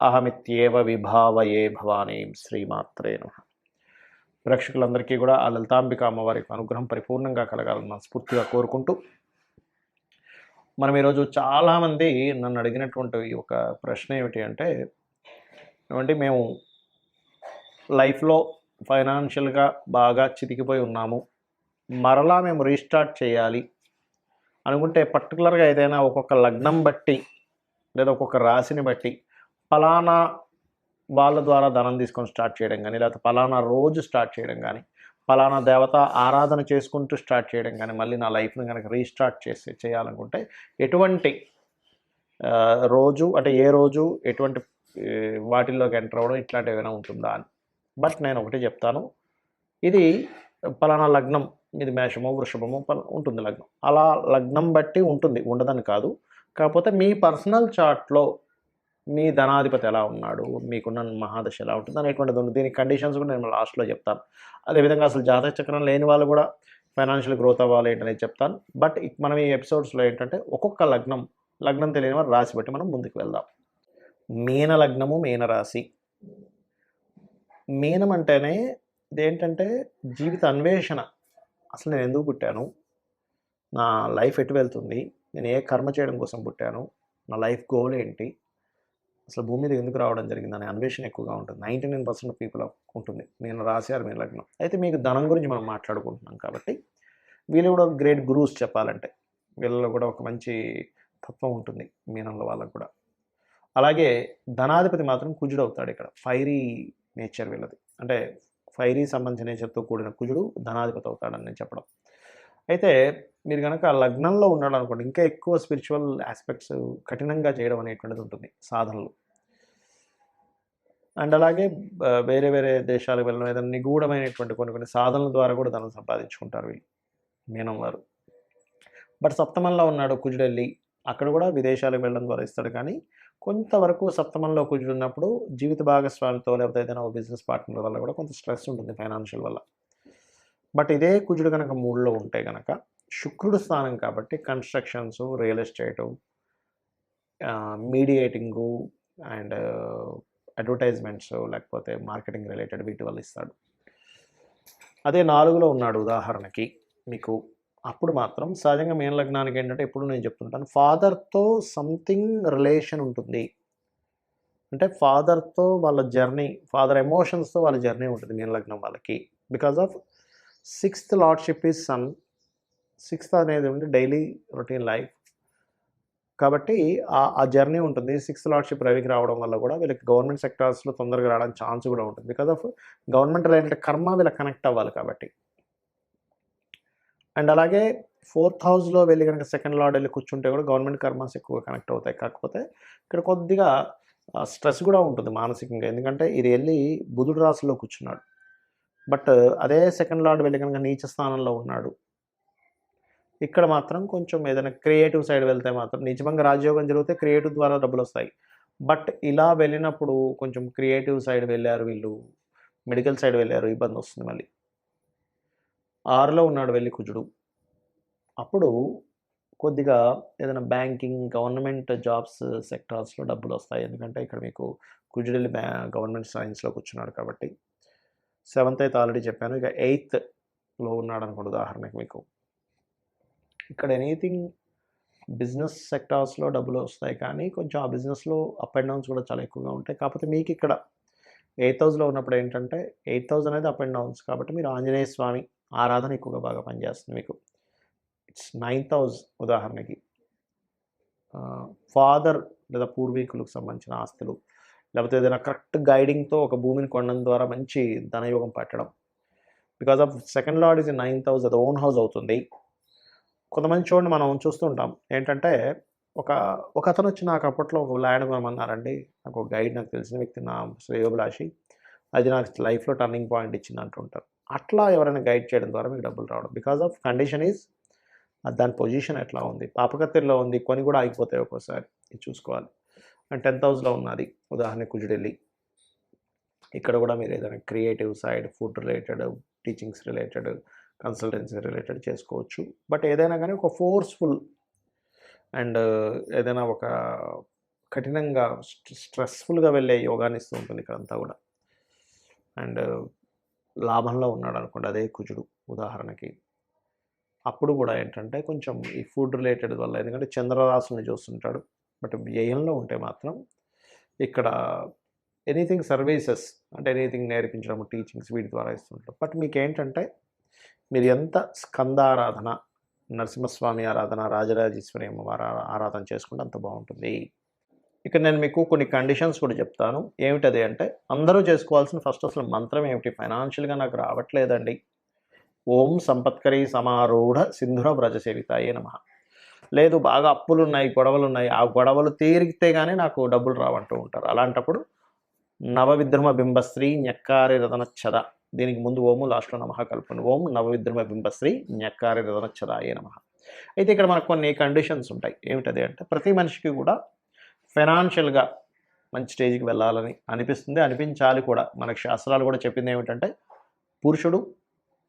అహమిత్యేవ విభావయే భవానీ శ్రీమాత్రేను ప్రేక్షకులందరికీ కూడా ఆ లలితాంబిక అమ్మవారి అనుగ్రహం పరిపూర్ణంగా కలగాలని మనస్ఫూర్తిగా కోరుకుంటూ మనం ఈరోజు చాలామంది నన్ను అడిగినటువంటి ఒక ప్రశ్న ఏమిటి అంటే ఏమంటే మేము లైఫ్లో ఫైనాన్షియల్గా బాగా చితికిపోయి ఉన్నాము మరలా మేము రీస్టార్ట్ చేయాలి అనుకుంటే పర్టికులర్గా ఏదైనా ఒక్కొక్క లగ్నం బట్టి లేదా ఒక్కొక్క రాశిని బట్టి ఫలానా వాళ్ళ ద్వారా ధనం తీసుకొని స్టార్ట్ చేయడం కానీ లేకపోతే ఫలానా రోజు స్టార్ట్ చేయడం కానీ ఫలానా దేవత ఆరాధన చేసుకుంటూ స్టార్ట్ చేయడం కానీ మళ్ళీ నా లైఫ్ని కనుక రీస్టార్ట్ చేసి చేయాలనుకుంటే ఎటువంటి రోజు అంటే ఏ రోజు ఎటువంటి వాటిల్లోకి ఎంటర్ అవ్వడం ఇట్లాంటివి ఏమైనా ఉంటుందా అని. బట్ నేను ఒకటి చెప్తాను. ఇది ఫలానా లగ్నం ఇది మేషమో వృషభమో ఉంటుంది లగ్నం. అలా లగ్నం బట్టి ఉంటుంది ఉండదని కాదు. కాకపోతే మీ పర్సనల్ చార్ట్లో మీ ధనాధిపతి ఎలా ఉన్నాడు? మీకున్న మహాదశ ఎలా ఉంటుంది? అనేటువంటిది ఉంది దీని కండిషన్స్ కూడా నేను లాస్ట్లో చెప్తాను. అదేవిధంగా అసలు జాతక చక్రం లేని వాళ్ళు కూడా ఫైనాన్షియల్ గ్రోత్ అవ్వాలి ఏంటనేది చెప్తాను. బట్ మనం ఈ ఎపిసోడ్స్లో ఏంటంటే ఒక్కొక్క లగ్నం లగ్నం తెలియని వారు రాసి బట్టి మనం ముందుకు వెళ్దాం. మీన లగ్నము మీన రాశి. మీనం అంటేనే ఇదేంటంటే జీవిత అన్వేషణ. అసలు నేను ఎందుకు పుట్టాను? నా లైఫ్ ఎటు వెళ్తుంది? నేను ఏ కర్మ చేయడం కోసం పుట్టాను? నా లైఫ్ గోల్ ఏంటి? అసలు భూమి మీద ఎందుకు రావడం జరిగింది అనే అన్వేషణ ఎక్కువగా ఉంటుంది. నైంటీ నైన్ పర్సెంట్ పీపుల్ ఉంటుంది. నేను రాశారు మీ లగ్నం. అయితే మీకు ధనం గురించి మనం మాట్లాడుకుంటున్నాం కాబట్టి వీళ్ళు కూడా గ్రేట్ గురూస్ చెప్పాలంటే. వీళ్ళలో కూడా ఒక మంచి తత్వం ఉంటుంది మీనంలో వాళ్ళకు కూడా. అలాగే ధనాధిపతి మాత్రం కుజుడు అవుతాడు ఇక్కడ. ఫైరీ నేచర్ వీళ్ళది. అంటే ఫైరీ సంబంధించిన నేచర్తో కూడిన కుజుడు ధనాధిపతి అవుతాడని నేను చెప్పడం. అయితే మీరు కనుక లగ్నంలో ఉన్నాడు అనుకోండి ఇంకా ఎక్కువ స్పిరిచువల్ ఆస్పెక్ట్స్ కఠినంగా చేయడం అనేటువంటిది ఉంటుంది సాధనలు. అండ్ అలాగే వేరే వేరే దేశాలకు వెళ్ళడం ఏదైనా నిగూఢమైనటువంటి కొన్ని కొన్ని సాధనల ద్వారా కూడా ధనం సంపాదించుకుంటారు వీళ్ళు మీనం వారు బట్ సప్తమంలో ఉన్నాడు కుజుడెల్లి అక్కడ కూడా విదేశాలకు వెళ్ళడం ద్వారా ఇస్తాడు. కానీ కొంతవరకు సప్తమంలో కుజుడు ఉన్నప్పుడు జీవిత భాగస్వామితో లేకపోతే ఏదైనా బిజినెస్ పార్ట్నర్ వల్ల కూడా కొంత స్ట్రెస్ ఉంటుంది ఫైనాన్షియల్ వల్ల. బట్ ఇదే కుజుడు కనుక మూడులో ఉంటే కనుక శుక్రుడు స్థానం కాబట్టి constructions real estate mediating and advertisements లేకపోతే మార్కెటింగ్ రిలేటెడ్ వీటి వల్ల ఇస్తాడు. అదే నాలుగులో ఉన్నాడు ఉదాహరణకి. మీకు అప్పుడు మాత్రం సహజంగా మేన లగ్నానికి ఏంటంటే ఎప్పుడు నేను చెప్తుంటాను ఫాదర్తో సంథింగ్ రిలేషన్ ఉంటుంది. అంటే ఫాదర్తో వాళ్ళ జర్నీ ఫాదర్ ఎమోషన్స్తో వాళ్ళ జర్నీ ఉంటుంది మీన లగ్నం వాళ్ళకి. Because of sixth lordship is sun sixth అనేది ఉంటే డైలీ రొటీన్ లైఫ్ కాబట్టి ఆ జర్నీ ఉంటుంది. సిక్స్త్ లార్డ్షిప్ రవికి రావడం వల్ల కూడా వీళ్ళకి గవర్నమెంట్ సెక్టార్స్లో తొందరగా రావడానికి ఛాన్స్ కూడా ఉంటుంది. బికాజ్ ఆఫ్ గవర్నమెంట్ రిలేటెడ్ కర్మ వీళ్ళకి కనెక్ట్ అవ్వాలి కాబట్టి. అండ్ అలాగే ఫోర్త్ హౌస్లో వెళ్ళి కనుక సెకండ్ లార్డ్ వెళ్ళి కూర్చుంటే కూడా గవర్నమెంట్ కర్మాస్ ఎక్కువ కనెక్ట్ అవుతాయి. కాకపోతే ఇక్కడ కొద్దిగా స్ట్రెస్ కూడా ఉంటుంది మానసికంగా. ఎందుకంటే ఇది వెళ్ళి బుధుడు రాశిలో కూర్చున్నాడు. బట్ అదే సెకండ్ లార్డ్ వెళ్ళి కనుక నీచ స్థానంలో ఉన్నాడు. ఇక్కడ మాత్రం కొంచెం ఏదైనా క్రియేటివ్ సైడ్ వెళ్తే మాత్రం నిజంగా రాజయోగం జరిగితే క్రియేటివ్ ద్వారా డబ్బులు వస్తాయి. బట్ ఇలా వెళ్ళినప్పుడు కొంచెం క్రియేటివ్ సైడ్ వెళ్ళారు వీళ్ళు. మెడికల్ సైడ్ వెళ్ళారు ఇబ్బంది వస్తుంది మళ్ళీ. ఆరులో ఉన్నాడు వెళ్ళి కుజుడు. అప్పుడు కొద్దిగా ఏదైనా బ్యాంకింగ్ గవర్నమెంట్ జాబ్స్ సెక్టార్స్లో డబ్బులు వస్తాయి. ఎందుకంటే ఇక్కడ మీకు కుజుడెల్లి బ్యా గవర్నమెంట్ సైన్స్లో కూర్చున్నాడు కాబట్టి. సెవెంత్ అయితే ఆల్రెడీ చెప్పాను. ఇక ఎయిత్లో ఉన్నాడు అనుకోండి ఉదాహరణకి మీకు. ఇక్కడ ఎనీథింగ్ బిజినెస్ సెక్టార్స్లో డబ్బులు వస్తాయి కానీ కొంచెం ఆ బిజినెస్లో అప్ అండ్ డౌన్స్ కూడా చాలా ఎక్కువగా ఉంటాయి. కాకపోతే మీకు ఇక్కడ ఎయిత్ హౌస్లో ఉన్నప్పుడు ఏంటంటే ఎయిత్ హౌస్ అనేది అప్ అండ్ డౌన్స్ కాబట్టి మీరు ఆంజనేయ స్వామి ఆరాధన ఎక్కువగా బాగా పనిచేస్తుంది మీకు. ఇట్స్ నైన్త్ హౌస్ ఉదాహరణకి. ఫాదర్ లేదా పూర్వీకులకు సంబంధించిన ఆస్తులు లేకపోతే ఏదైనా కరెక్ట్ గైడింగ్తో ఒక భూమిని కొనడం ద్వారా మంచి ధనయోగం పట్టడం. Because of second lord is ninth house అది ఓన్ హౌస్ అవుతుంది. కొంతమంది చూడండి మనం చూస్తుంటాం ఏంటంటే ఒక ఒక అతను వచ్చి నాకు అప్పట్లో ఒక ల్యాండ్ కొనమన్నారండి. నాకు ఒక గైడ్ నాకు తెలిసిన వ్యక్తి నా శ్రేయోభిలాషి. అది నాకు లైఫ్లో టర్నింగ్ పాయింట్ ఇచ్చింది అంటుంటారు. అట్లా ఎవరైనా గైడ్ చేయడం ద్వారా మీకు డబ్బులు రావడం. బికాస్ ఆఫ్ కండిషన్ ఈజ్ దాని పొజిషన్ ఎట్లా ఉంది? పాపకత్తిలో ఉంది. కొని కూడా ఆగిపోతాయి ఒక్కోసారి. ఇది చూసుకోవాలి. అండ్ టెన్త్ హౌస్లో ఉన్నది ఉదాహరణ కుజుడెల్లి. ఇక్కడ కూడా మీరు ఏదైనా creative side food related teachings related consultancy related చేసుకోవచ్చు. బట్ ఏదైనా కానీ ఒక ఫోర్స్ఫుల్ అండ్ ఏదైనా ఒక కఠినంగా స్ట్రెస్ఫుల్గా వెళ్ళే యోగాన్ని ఇస్తూ ఉంటుంది ఇక్కడంతా కూడా. అండ్ లాభంలో ఉన్నాడు అనుకోండి అదే కుజుడు ఉదాహరణకి. అప్పుడు కూడా ఏంటంటే కొంచెం ఈ ఫుడ్ రిలేటెడ్ వల్ల ఎందుకంటే చంద్రరాశుని చూస్తుంటాడు. బట్ వ్యయంలో ఉంటే మాత్రం ఇక్కడ ఎనీథింగ్ సర్వీసెస్ అంటే ఎనీథింగ్ నేర్పించడం టీచింగ్స్ వీటి ద్వారా ఇస్తుంటారు. బట్ మీకు ఏంటంటే మీరు ఎంత స్కందారాధన నరసింహస్వామి ఆరాధన రాజరాజేశ్వరి అమ్మవారి ఆరాధన చేసుకుంటే అంత బాగుంటుంది. ఇక్కడ నేను మీకు కొన్ని కండిషన్స్ కూడా చెప్తాను. ఏమిటది అంటే అందరూ చేసుకోవాల్సిన ఫస్ట్ అసలు మంత్రం ఏమిటి? ఫైనాన్షియల్గా నాకు రావట్లేదండి. ఓం సంపత్కరీ సమారూఢ సింధుర వ్రజసేవితాయే నమ. లేదు బాగా అప్పులు ఉన్నాయి గొడవలు ఉన్నాయి ఆ గొడవలు తీరిగితే కానీ నాకు డబ్బులు రావంటూ ఉంటారు. అలాంటప్పుడు నవవిద్రమ బింబశ్రీ ఞక్కారి రతన చద దీనికి ముందు ఓము లాస్ట్లో నమ కల్పన ఓం నవవిద్రమ బింబశ్రీ ఞక్కారి చద ఏ నమ. అయితే ఇక్కడ మనకు కొన్ని కండిషన్స్ ఉంటాయి. ఏమిటది అంటే ప్రతి మనిషికి కూడా ఫైనాన్షియల్గా మంచి స్టేజ్కి వెళ్ళాలని అనిపిస్తుంది. అనిపించాలి కూడా. మనకు శాస్త్రాలు కూడా చెప్పింది ఏమిటంటే పురుషుడు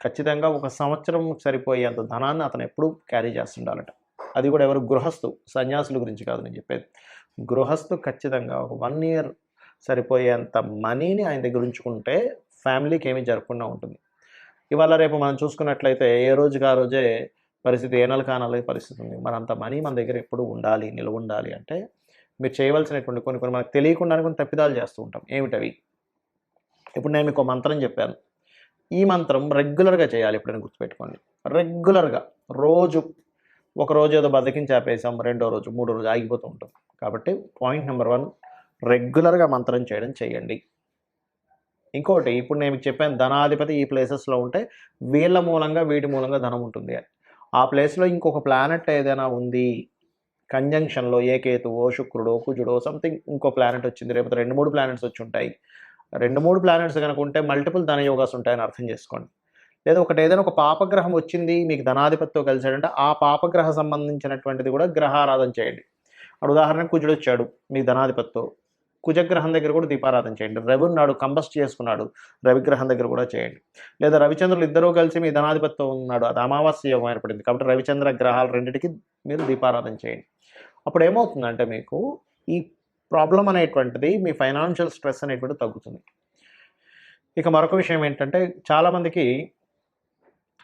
ఖచ్చితంగా ఒక సంవత్సరం సరిపోయేంత ధనాన్ని అతను ఎప్పుడూ క్యారీ చేస్తుండాలట. అది కూడా ఎవరు గృహస్థు సన్యాసుల గురించి కాదు నేను చెప్పేది. గృహస్థు ఖచ్చితంగా ఒక వన్ ఇయర్ సరిపోయేంత మనీని ఆయన దగ్గర ఉంచుకుంటే ఫ్యామిలీకి ఏమీ జరగకుండా ఉంటుంది. ఇవాళ రేపు మనం చూసుకున్నట్లయితే ఏ రోజుకి ఆ రోజే పరిస్థితి ఏ నెల కానాలి పరిస్థితి ఉంది. మరి అంత మనీ మన దగ్గర ఎప్పుడు ఉండాలి నిల్వ ఉండాలి అంటే మీరు చేయవలసినటువంటి కొన్ని కొన్ని మనకు తెలియకుండా కొన్ని తప్పిదాలు చేస్తూ ఉంటాం. ఏమిటవి? ఇప్పుడు నేను మీకు ఒక మంత్రం చెప్పాను. ఈ మంత్రం రెగ్యులర్గా చేయాలి ఎప్పుడైనా గుర్తుపెట్టుకోండి. రెగ్యులర్గా రోజు ఒక రోజు ఏదో బతికించి ఆపేసాం రెండో రోజు మూడో రోజు ఆగిపోతూ ఉంటాం. కాబట్టి పాయింట్ నెంబర్ వన్ రెగ్యులర్గా మంత్రం చేయడం చేయండి. ఇంకోటి ఇప్పుడు నేను చెప్పాను ధనాధిపతి ఈ ప్లేసెస్లో ఉంటే వీళ్ళ మూలంగా వీటి మూలంగా ధనం ఉంటుంది. అని ఆ ప్లేస్లో ఇంకొక ప్లానెట్ ఏదైనా ఉంది కంజంక్షన్లో ఏ కేతువో శుక్రుడో కుజుడో సంథింగ్ ఇంకో ప్లానెట్ వచ్చింది రేపు రెండు మూడు ప్లానెట్స్ వచ్చి ఉంటాయి. రెండు మూడు ప్లానెట్స్ కనుక ఉంటే మల్టిపుల్ ధన యోగాస్ ఉంటాయని అర్థం చేసుకోండి. లేదా ఒకటి ఏదైనా ఒక పాపగ్రహం వచ్చింది మీకు ధనాధిపతితో కలిసాడంటే ఆ పాపగ్రహ సంబంధించినటువంటిది కూడా గ్రహారాధన చేయండి. అప్పుడు ఉదాహరణకు కుజుడు వచ్చాడు మీ ధనాధిపతితో. కుజగ్రహం దగ్గర కూడా దీపారాధన చేయండి. రవి నాడు కంబస్ట్ చేసుకున్నాడు రవిగ్రహం దగ్గర కూడా చేయండి. లేదా రవిచంద్రులు ఇద్దరూ కలిసి మీ ధనాధిపతితో ఉన్నాడు అది అమావాస్య యోగం ఏర్పడింది కాబట్టి రవిచంద్ర గ్రహాలు రెండింటికి మీరు దీపారాధన చేయండి. అప్పుడు ఏమవుతుందంటే మీకు ఈ ప్రాబ్లం అనేటువంటిది మీ ఫైనాన్షియల్ స్ట్రెస్ అనేటువంటిది తగ్గుతుంది. ఇక మరొక విషయం ఏంటంటే చాలామందికి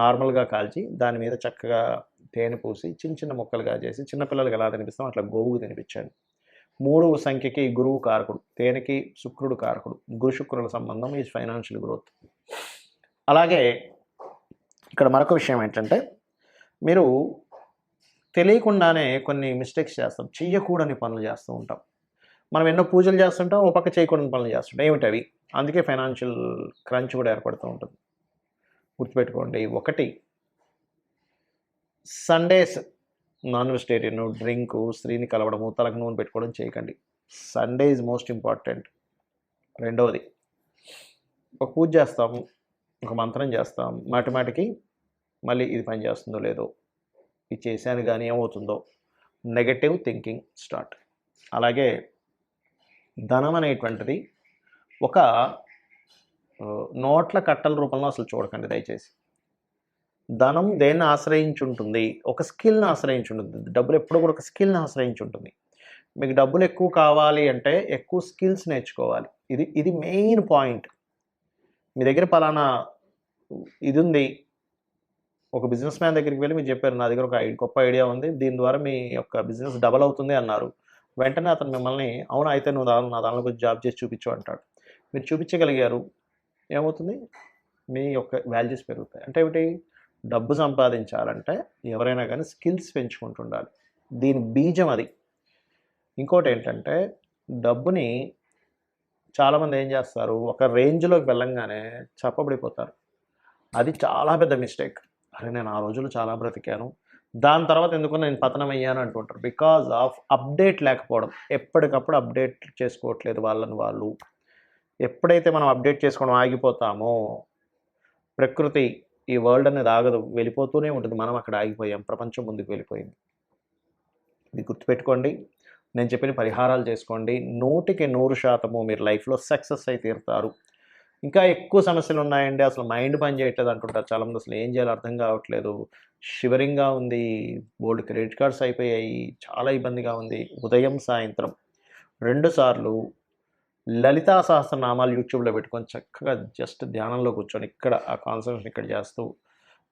నార్మల్గా కాల్చి దాని మీద చక్కగా తేనె పూసి చిన్న చిన్న ముక్కలుగా చేసి చిన్నపిల్లలకి ఎలా తినిపిస్తాం అట్లా గోవుకు తినిపించాను మూడవ సంఖ్యకి గురువు కారకుడు తేనెకి శుక్రుడు కారకుడు గురు శుక్రుల సంబంధం ఈ ఫైనాన్షియల్ గ్రోత్. అలాగే ఇక్కడ మరొక విషయం ఏంటంటే మీరు తెలియకుండానే కొన్ని మిస్టేక్స్ చేస్తాం చెయ్యకూడని పనులు చేస్తూ ఉంటాం. మనం ఎన్నో పూజలు చేస్తుంటాం ఒక పక్క చేయకూడని పనులు చేస్తుంటాం ఏమిటి అవి? అందుకే ఫైనాన్షియల్ క్రంచ్ కూడా ఏర్పడుతూ ఉంటుంది. గుర్తుపెట్టుకోండి. ఒకటి సండేస్ నాన్ వెజిటేరియన్ డ్రింకు స్త్రీని కలవడము తలకు నూనె పెట్టుకోవడం చేయకండి. సండే ఈజ్ మోస్ట్ ఇంపార్టెంట్ రెండవది ఒక పూజ చేస్తాము ఒక మంత్రం చేస్తాం మాటిమాటికి మళ్ళీ ఇది పని చేస్తుందో లేదో ఇది చేశాను కానీ ఏమవుతుందో నెగటివ్ థింకింగ్ స్టార్ట్ అలాగే ధనం అనేటువంటిది ఒక నోట్ల కట్టల రూపంలో అసలు చూడకండి దయచేసి. ధనం దేన్ని ఆశ్రయించి ఉంటుంది ఒక స్కిల్ని ఆశ్రయించి ఉంటుంది డబ్బులు ఎప్పుడు కూడా ఒక స్కిల్ని ఆశ్రయించి ఉంటుంది మీకు డబ్బులు ఎక్కువ కావాలి అంటే ఎక్కువ స్కిల్స్ నేర్చుకోవాలి. ఇది ఇది మెయిన్ పాయింట్. మీ దగ్గర పలానా ఇది ఉంది. ఒక బిజినెస్ మ్యాన్ దగ్గరికి వెళ్ళి మీరు చెప్పారు నా దగ్గర ఒక గొప్ప ఐడియా ఉంది. దీని ద్వారా మీ యొక్క బిజినెస్ డబల్ అవుతుంది అన్నారు. వెంటనే అతను మిమ్మల్ని అవును అయితే నువ్వు దా- నా దానిలో కొంచెం జాబ్ చేసి చూపించు అంటాడు. మీరు చూపించగలిగారు. ఏమవుతుంది? మీ యొక్క వాల్యూస్ పెరుగుతాయి. అంటే ఏమిటి? డబ్బు సంపాదించాలంటే ఎవరైనా కానీ స్కిల్స్ పెంచుకుంటుండాలి. దీని బీజం అది. ఇంకోటి ఏంటంటే డబ్బుని చాలామంది ఏం చేస్తారు? ఒక రేంజ్లోకి వెళ్ళంగానే చెప్పబడిపోతారు. అది చాలా పెద్ద మిస్టేక్. అరే నేను ఆ రోజులు చాలా బ్రతికాను. దాని తర్వాత ఎందుకు నేను పతనం అయ్యాను అంటుంటారు? బికాజ్ ఆఫ్ అప్డేట్ లేకపోవడం. ఎప్పటికప్పుడు అప్డేట్ చేసుకోవట్లేదు వాళ్ళని వాళ్ళు. ఎప్పుడైతే మనం అప్డేట్ చేసుకోవడం ఆగిపోతామో ప్రకృతి ఈ వరల్డ్ అనేది ఆగదు వెళ్ళిపోతూనే ఉంటుంది. మనం అక్కడ ఆగిపోయాం ప్రపంచం ముందుకు వెళ్ళిపోయింది. ఇది గుర్తుపెట్టుకోండి. నేను చెప్పిన పరిహారాలు చేసుకోండి. నూటికి నూరు శాతము మీరు లైఫ్లో సక్సెస్ అయి తీరుతారు. ఇంకా ఎక్కువ సమస్యలు ఉన్నాయండి. అసలు మైండ్ పని చేయట్లేదు అంటుంటారు చాలామంది. అసలు ఏం చేయాలో అర్థం కావట్లేదు. షివరింగ్గా ఉంది. బోల్డ్ క్రెడిట్ కార్డ్స్ అయిపోయాయి. చాలా ఇబ్బందిగా ఉంది. ఉదయం సాయంత్రం రెండుసార్లు లలితా సహస్రనామాలు యూట్యూబ్లో పెట్టుకొని చక్కగా జస్ట్ ధ్యానంలో కూర్చొని ఇక్కడ ఆ కాన్సన్ట్రేషన్ ఇక్కడ చేస్తూ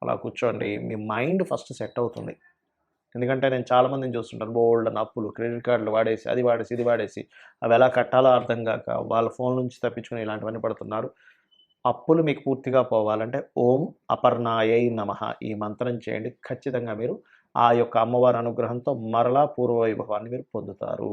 అలా కూర్చోండి. మీ మైండ్ ఫస్ట్ సెట్ అవుతుంది. ఎందుకంటే నేను చాలామందిని చూస్తుంటాను బోల్డ్ అని అప్పులు క్రెడిట్ కార్డులు వాడేసి అది వాడేసి ఇది వాడేసి అవి ఎలా కట్టాలో అర్థం కాక వాళ్ళ ఫోన్ నుంచి తప్పించుకుని ఇలాంటివన్నీ పడుతున్నారు. అప్పులు మీకు పూర్తిగా పోవాలంటే ఓం అపర్ణాయై నమః ఈ మంత్రం చేయండి. ఖచ్చితంగా మీరు ఆ యొక్క అమ్మవారి అనుగ్రహంతో మరలా పూర్వ వైభవాన్ని మీరు పొందుతారు.